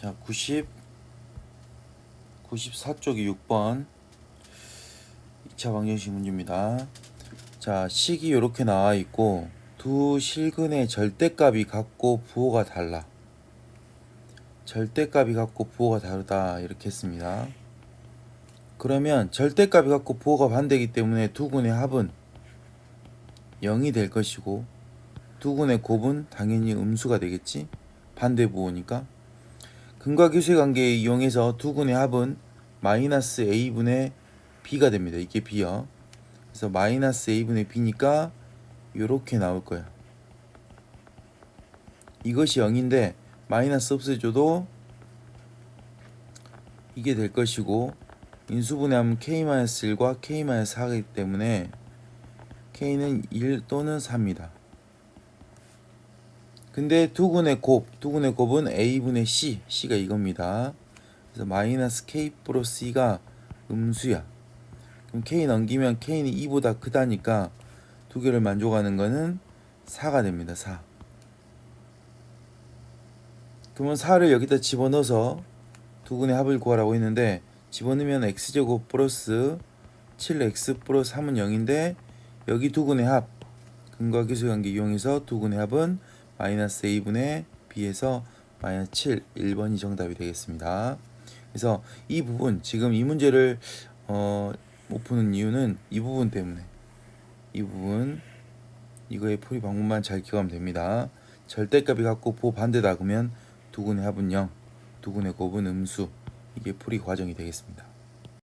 자, 90 94쪽이 6번 2차 방정식 문제입니다. 자, 식이 이렇게 나와 있고 두 실근의 절대값이 같고 부호가 달라. 절대값이 같고 부호가 다르다 이렇게 했습니다. 그러면 절대값이 같고 부호가 반대이기 때문에 두 군의 합은 0이 될 것이고 두 군의 곱은 당연히 음수가 되겠지 반대 부호니까 근과 기수의 관계에 이용해서 두 군의 합은 마이너스 a분의 b가 됩니다. 이게 b요. 그래서 마이너스 a분의 b니까 요렇게 나올 거야. 이것이 0인데 마이너스 없애줘도 이게 될 것이고 인수분해하면 k-1과 k-4이기 때문에 k는 1 또는 4입니다. 근데 두근의 곱, 두근의 곱은 a분의 c, c가 이겁니다. 그래서 마이너스 k 플러스 e가 음수야. 그럼 k 넘기면 k는 2보다 크다니까 두 개를 만족하는 거는 4가 됩니다. 4. 그러면 4를 여기다 집어넣어서 두근의 합을 구하라고 했는데 집어넣으면 x제곱 플러스 7x 플러스 3은 0인데 여기 두근의 합 근과 기수 관계 이용해서 두근의 합은 마이너스 a분의 b에서 마이너스 7 1번이 정답이 되겠습니다. 그래서 이 부분 지금 이 문제를 어, 못 푸는 이유는 이 부분 때문에 이 부분 이거의 풀이 방법만 잘 기억하면 됩니다. 절대값이 같고 보 반대다 그러면 두근의 합은 0, 두근의 곱은 음수 이게 풀이 과정이 되겠습니다.